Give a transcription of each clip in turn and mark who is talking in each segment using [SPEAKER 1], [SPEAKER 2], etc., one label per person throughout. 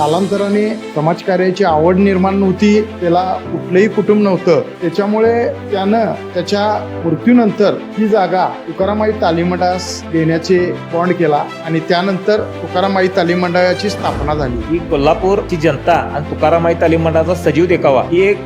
[SPEAKER 1] कालांतराने समाजकार्याची आवड निर्माण नव्हती त्याला कुठलंही कुटुंब नव्हतं. त्याच्यामुळे त्यानं त्याच्या मृत्यूनंतर ही जागा तुकारामाई तालीम मंडळास देण्याचे बॉन्ड केला आणि त्यानंतर तुकारामाई तालीम मंडळाची स्थापना झाली.
[SPEAKER 2] ही कोल्हापूरची जनता आणि तुकारामाई तालीम मंडळाचा सजीव देखावा ही एक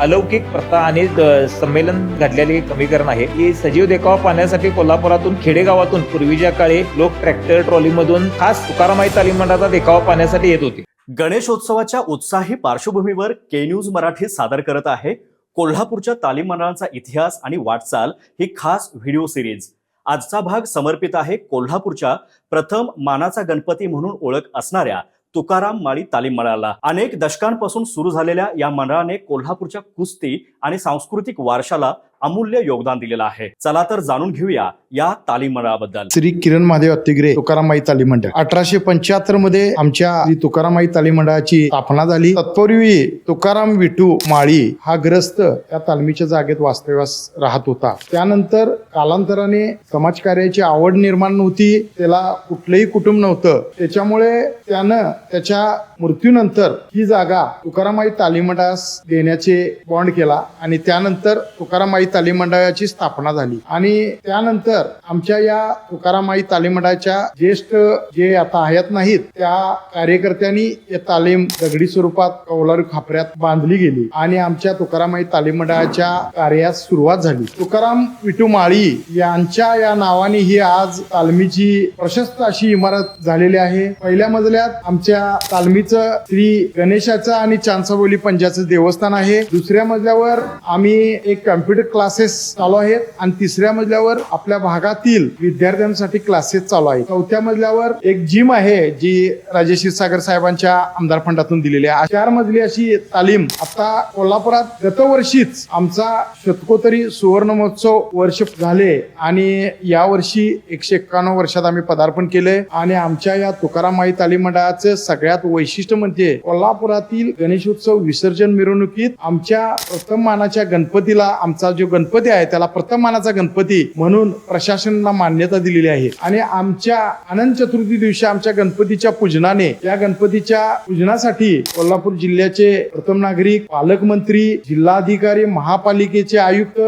[SPEAKER 2] अलौकिक प्रथा आणि संमेलन घडलेले कमी समीकरण आहे. ही सजीव देखावा पाहण्यासाठी कोल्हापुरातून खेडेगावातून पूर्वीच्या काळी लोक ट्रॅक्टर ट्रॉलीमधून खास तुकारामाई तालीम मंडळाचा देखावा पाहण्यासाठी येत होते.
[SPEAKER 3] गणेशोत्सवाच्या उत्साही पार्श्वभूमीवर के न्यूज मराठी सादर करत आहे. कोल्हापूरच्या तालीम मंडळांचा इतिहास आणि वाटचाल ही खास व्हिडिओ सिरीज. आजचा भाग समर्पित आहे कोल्हापूरच्या प्रथम मानाचा गणपती म्हणून ओळख असणाऱ्या तुकाराम माळी तालीम मंडळाला अनेक दशकांपासून सुरू झालेल्या या मंडळाने कोल्हापूरच्या कुस्ती आणि सांस्कृतिक वारशाला अमूल्य योगदान दिलेलं आहे. चला तर जाणून घेऊया या तालीम मंडळाबद्दल
[SPEAKER 1] श्री किरण महादेव अतिग्रे तुकारामाई तालीम मंडळ अठराशे पंच्याहत्तरमध्ये आमच्या तुकारामाई तालीम मंडळाची स्थापना झाली. तत्पूर्वी तुकाराम विठू माळी हा ग्रस्त या तालमीच्या जागेत वास्तव्यास राहत होता. त्यानंतर कालांतराने समाजकार्याची आवड निर्माण नव्हती. त्याला कुठलंही कुटुंब नव्हतं. त्याच्यामुळे त्यानं त्याच्या मृत्यूनंतर ही जागा तुकारामाई तालीम मंडळास देण्याचे बॉन्ड केला आणि त्यानंतर तुकारामाई तालीम मंडळाची स्थापना झाली. आणि त्यानंतर आमच्या या तुकारामाई तालीम मंडळाच्या ज्येष्ठ जे आता आहेत नाहीत त्या कार्यकर्त्यांनी तालीम दगडी स्वरूपात कौलारू खापऱ्यात बांधली गेली आणि आमच्या तुकारामाई तालीम मंडळाच्या कार्यास सुरुवात झाली. तुकाराम विटू माळी यांच्या या नावाने ही आज तालमीची प्रशस्त अशी इमारत झालेली आहे. पहिल्या मजल्यात आमच्या तालमीचं श्री गणेशाचं आणि चांदसाबोली पंजाचं देवस्थान आहे. दुसऱ्या मजल्यावर आम्ही एक कम्प्युटर क्लासेस चालू आहेत. आणि तिसऱ्या मजल्यावर आपल्या भागातील विद्यार्थ्यांसाठी क्लासेस चालू आहेत. चौथ्या मजल्यावर एक जिम आहे जी राजेश क्षीरसागर साहेबांच्या आमदार फंडातून दिलेली आहे. चार मजली अशी तालीम आता कोल्हापुरात गतवर्षीच आमचा शतकोतरी सुवर्ण महोत्सव वर्ष झाले. आणि या वर्षी एकशे एक्कावन्न वर्षात आम्ही पदार्पण केले. आणि आमच्या या तुकारामाई तालीम मंडळाचं सगळ्यात वैशिष्ट्य म्हणजे कोल्हापुरातील गणेशोत्सव विसर्जन मिरवणुकीत आमच्या प्रथम मानाच्या गणपतीला आमचा जो गणपती आहे त्याला प्रथम मानाचा गणपती म्हणून प्रशासनाला मान्यता दिलेली आहे. आणि आमच्या आनंद चतुर्थी दिवशी आमच्या गणपतीच्या पूजनाने या गणपतीच्या पूजनासाठी कोल्हापूर जिल्ह्याचे प्रथम नागरिक पालकमंत्री जिल्हाधिकारी महापालिकेचे आयुक्त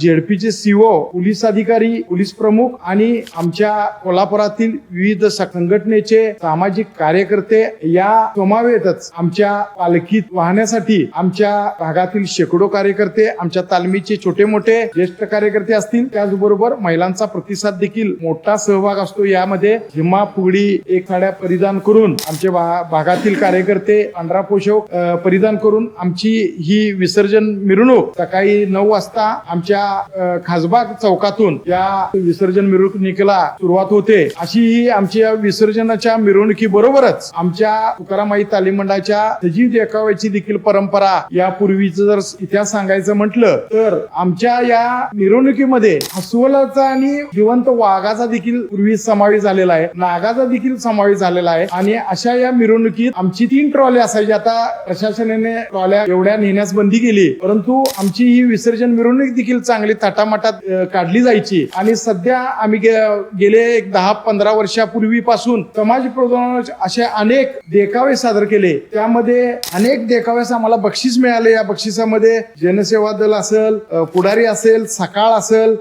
[SPEAKER 1] जेडपीचे सीओ पोलीस अधिकारी पोलीस प्रमुख आणि आमच्या कोल्हापुरातील विविध संघटनेचे सामाजिक कार्यकर्ते या समावेतच आमच्या पालखीत वाहण्यासाठी आमच्या भागातील शेकडो कार्यकर्ते आमच्या तालमी पार्टीचे छोटे मोठे ज्येष्ठ कार्यकर्ते असतील त्याचबरोबर महिलांचा प्रतिसाद देखील मोठा सहभाग असतो. यामध्ये झिम्मा फुगडी एक साड्या परिधान करून आमचे भागातील कार्यकर्ते पांढरा पोषक परिधान करून आमची ही विसर्जन मिरवणूक सकाळी नऊ वाजता आमच्या खासबाग चौकातून या विसर्जन मिरवणुकीला सुरुवात होते. अशी ही आमच्या विसर्जनाच्या मिरवणुकी बरोबरच आमच्या तुकारामाई तालीम मंडळाच्या सजीव देखाव्याची देखील परंपरा यापूर्वीचं जर इतिहास सांगायचं म्हटलं तर आमच्या या मिरवणुकीमध्ये अस्वलाचा आणि जिवंत वाघाचा देखील पूर्वी समावेश झालेला आहे. नागाचा देखील समावेश झालेला आहे. आणि अशा या मिरवणुकीत आमची तीन ट्रॉल्या असायची. आता प्रशासनाने ट्रॉल्या एवढ्या नेण्यास बंदी केली. परंतु आमची ही विसर्जन मिरवणूक देखील चांगली थाटामाटात काढली जायची. आणि सध्या आम्ही गे- गेले एक दहा पंधरा वर्षापूर्वीपासून समाज प्रबोधनाचे असे अनेक देखावे सादर केले. त्यामध्ये अनेक देखाव्यास आम्हाला बक्षीस मिळाले. या बक्षिसामध्ये जनसेवा दल असेल पुढारी असेल सकाळ असेल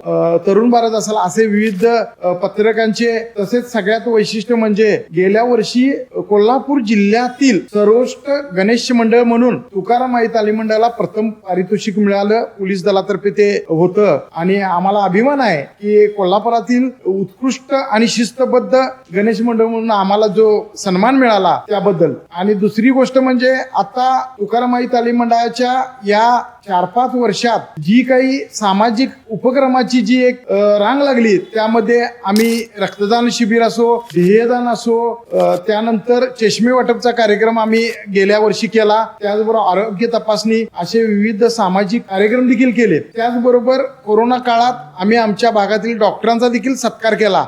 [SPEAKER 1] तरुण भारत असेल असे विविध पत्रकांचे तसेच सगळ्यात वैशिष्ट्य म्हणजे गेल्या वर्षी कोल्हापूर जिल्ह्यातील सर्वोष्ट गणेश मंडळ म्हणून तुकाराम आई तालीम मंडळाला प्रथम पारितोषिक मिळालं. पोलीस दलातर्फे ते होतं. आणि आम्हाला अभिमान आहे की कोल्हापुरातील उत्कृष्ट आणि शिस्तबद्ध गणेश मंडळ म्हणून आम्हाला जो सन्मान मिळाला त्याबद्दल. आणि दुसरी गोष्ट म्हणजे आता तुकारामाई तालीम मंडळाच्या या चार पाच वर्षात जी काही सामाजिक उपक्रमाची जी एक रांग लागली त्यामध्ये आम्ही रक्तदान शिबिर असो ध्येयदान असो त्यानंतर चष्मे वाटपचा कार्यक्रम आम्ही गेल्या वर्षी केला. त्याचबरोबर आरोग्य तपासणी असे विविध सामाजिक कार्यक्रम देखील केले. त्याचबरोबर कोरोना काळात आम्ही आमच्या भागातील डॉक्टरांचा देखील सत्कार केला.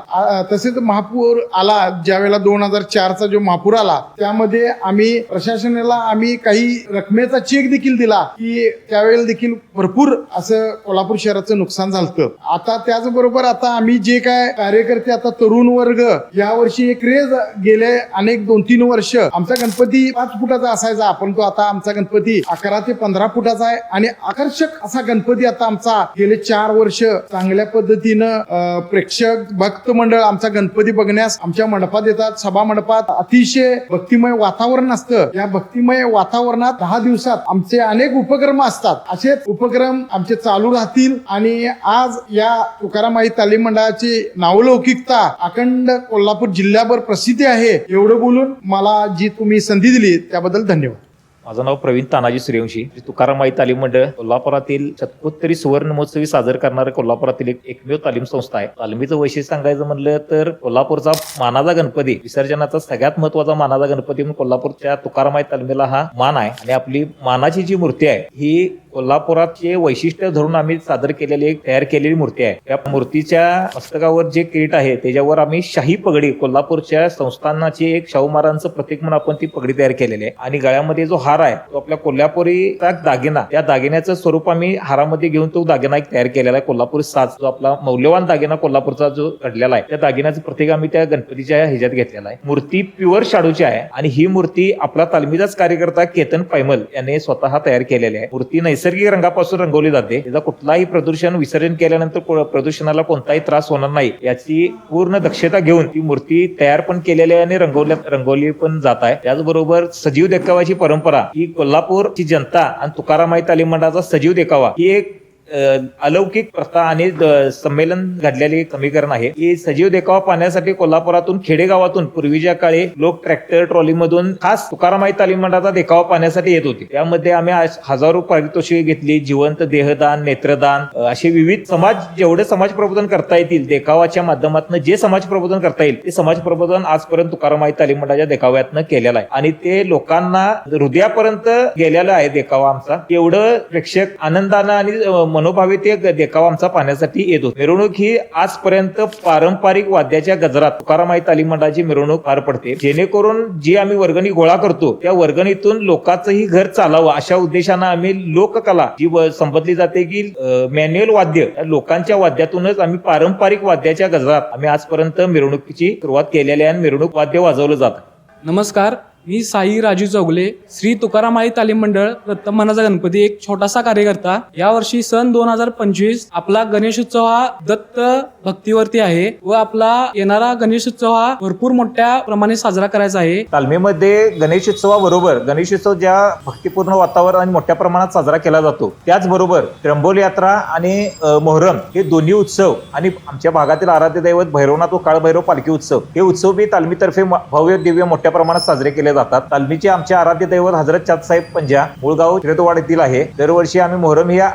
[SPEAKER 1] तसेच महापूर आला ज्यावेळेला दोन हजार चारचा जो महापूर आला त्यामध्ये आम्ही प्रशासनाला आम्ही काही रकमेचा चेक देखील दिला की त्या त्यावेळेला देखील भरपूर असं कोल्हापूर शहराचं नुकसान झालं आता त्याचबरोबर आता आम्ही जे काय कार्यकर्ते आता तरुण वर्ग यावर्षी एक रेज गेले अनेक दोन तीन वर्ष. आमचा गणपती पाच फुटाचा असायचा आपण तो आता आमचा गणपती अकरा ते पंधरा फुटाचा आहे. आणि आकर्षक असा गणपती आता आमचा गेले चार वर्ष चांगल्या पद्धतीनं प्रेक्षक भक्त मंडळ आमचा गणपती बघण्यास आमच्या मंडपात येतात सभा मंडपात. अतिशय भक्तिमय वातावरण असतं. या भक्तिमय वातावरणात दहा दिवसात आमचे अनेक उपक्रम असतात. असेच उपक्रम आमचे चालू राहतील आणि आज या तुकारामाई तालीम मंडळाची नावलौकिकता अखंड कोल्हापूर जिल्ह्याभर प्रसिद्धी आहे एवढं बोलून मला जी तुम्ही संधी दिली त्याबद्दल धन्यवाद.
[SPEAKER 2] माझं नाव प्रवीण तानाजी सूर्यवंशी. तुकारामाई तालीम मंडळ कोल्हापुरातील शतकोत्तरी सुवर्ण महोत्सवी साजर करणारे कोल्हापुरातील एक एकमेव तालीम संस्था आहे. तालमीचं वैशिष्ट्य सांगायचं म्हणलं तर कोल्हापूरचा मानाचा गणपती विसर्जनाचा सगळ्यात महत्त्वाचा मानाचा गणपती म्हणून कोल्हापूरच्या तुकारामाई तालमीला हा मान आहे. आणि आपली मानाची जी मूर्ती आहे ही कोल्हापुराचे वैशिष्ट्य धरून आम्ही सादर केलेली एक तयार केलेली मूर्ती आहे. त्या मूर्तीच्या मस्तकावर जे किरीट आहे त्याच्यावर आम्ही शाही पगडी कोल्हापूरच्या संस्थानाची एक शाहू महाराजांचं प्रतीक म्हणून आपण ती पगडी तयार केलेली आहे. आणि गळ्यामध्ये जो हार आहे तो आपल्या कोल्हापुरीचा दागिना त्या दागिन्याचं स्वरूप आम्ही हारामध्ये घेऊन तो दागिना एक तयार केलेला आहे. कोल्हापुरी साज जो आपला मौल्यवान दागिना कोल्हापूरचा जो घडलेला आहे त्या दागिन्याचं प्रतीक आम्ही त्या गणपतीच्या ह्याच्यात घेतलेला आहे. मूर्ती प्युअर शाडूची आहे आणि ही मूर्ती आपला तालमीचाच कार्यकर्ता केतन पैमल याने स्वतः तयार केलेली आहे. मूर्ती नैसर्गिक नैसर्गिक रंगापासून रंगवली जाते. त्याचा कुठलाही प्रदूषण विसर्जन केल्यानंतर प्रदूषणाला कोणताही त्रास होणार नाही. याची पूर्ण दक्षता घेऊन ती मूर्ती तयार पण केलेली आहे आणि रंगवल्या रंगवली पण जात आहे. त्याचबरोबर सजीव देखावाची परंपरा ही कोल्हापूरची जनता आणि तुकारामाई तालीम मंडळाचा सजीव देखावा ही एक अलौकिक प्रथा आणि द- संमेलन घडलेले समीकरण आहे. की सजीव देखावा पाहण्यासाठी कोल्हापुरातून खेडेगावातून पूर्वीच्या काळी लोक ट्रॅक्टर ट्रॉलीमधून खास तुकारामाई तालीम मंडळाचा देखावा पाहण्यासाठी येत होते. त्यामध्ये आम्ही आज हजारो पारितोषिके घेतली जिवंत देहदान नेत्रदान असे विविध समाज जेवढे समाज प्रबोधन करता येतील देखावाच्या माध्यमातून जे समाज प्रबोधन करता येईल ते समाज प्रबोधन आजपर्यंत तुकारामाई तालीम मंडळाच्या देखाव्यातनं केलेलं आहे. आणि ते लोकांना हृदयापर्यंत गेलेलं आहे देखावा आमचा. एवढं प्रेक्षक आनंदानं आणि मनोभावे ते ग- देखावा आमचा पाहण्यासाठी येतो मिरवणूक ही आजपर्यंत पारंपरिक वाद्याच्या गजरात तुकारामाई तालीम मंडळाची मिरवणूक पार पडते. जेणेकरून जी आम्ही वर्गणी गोळा करतो त्या वर्गणीतून लोकांचंही घर चालावं अशा उद्देशानं आम्ही लोककला जी व- संबोधली जाते की मॅन्युअल वाद्य लोकांच्या वाद्यातूनच आम्ही पारंपरिक वाद्याच्या गजरात आम्ही आजपर्यंत मिरवणुकीची सुरुवात केलेली आहे आणि मिरवणूक वाद्य वाजवलं जातं.
[SPEAKER 4] नमस्कार. मी साई राजू चौगले श्री तुकाराम आई तालीम मंडळ रत्तमानाचा गणपती एक छोटासा कार्यकर्ता. यावर्षी सन दोन हजार पंचवीस आपला गणेशोत्सव हा दत्त भक्तीवरती आहे व आपला येणारा गणेशोत्सव हा भरपूर मोठ्या प्रमाणे साजरा करायचा आहे.
[SPEAKER 2] तालमीमध्ये गणेशोत्सवाबरोबर गणेशोत्सव ज्या भक्तिपूर्ण वातावरण आणि मोठ्या प्रमाणात साजरा केला जातो त्याचबरोबर त्र्यंबोल यात्रा आणि मोहरम हे दोन्ही उत्सव आणि आमच्या भागातील आराध्य दैवत भैरवनाथ व काळभैरव पालखी उत्सव हे उत्सव बी तालमीतर्फे भव्य दिव्य मोठ्या प्रमाणात साजरे केले जातात. तालमीचे आमचे आराध्य दैवत हजरत चाँदसाहेब पंजा मुळगाव शिरदवाड येथील आहे. दरवर्षी आम्ही मोहरम या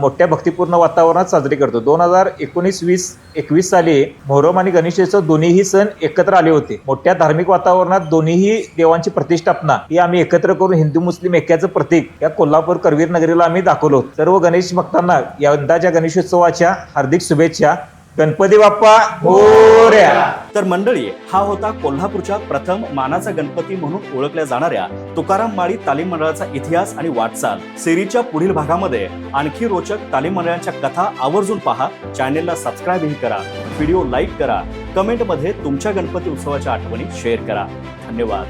[SPEAKER 2] मोठ्या भक्तिपूर्ण वातावरणात साजरी करतो. दोन हजार एकोणीस वीस एकवीस साली मोहरम आणि गणेशोत्सव दोन्हीही सण एकत्र आले होते. मोठ्या धार्मिक वातावरणात दोन्हीही देवांची प्रतिष्ठापना ही आम्ही एकत्र करून हिंदू मुस्लिम ऐक्याचं प्रतीक या कोल्हापूर करवीर नगरीला आम्ही दाखवलो सर्व गणेश भक्तांना यंदाच्या गणेशोत्सवाच्या हार्दिक शुभेच्छा. गणपती बाप्पा मोरया
[SPEAKER 3] तर मंडळी हा होता कोल्हापूरच्या प्रथम मानाचा गणपती म्हणून ओळखल्या जाणाऱ्या तुकाराम माळी तालीम मंडळाचा इतिहास आणि वाटचाल. सिरीजच्या पुढील भागामध्ये आणखी रोचक तालीम मंडळाच्या कथा आवर्जून पहा. चॅनेलला सबस्क्राईबही करा. व्हिडिओ लाईक करा. कमेंटमध्ये तुमच्या गणपती उत्सवाच्या आठवणी शेअर करा. धन्यवाद.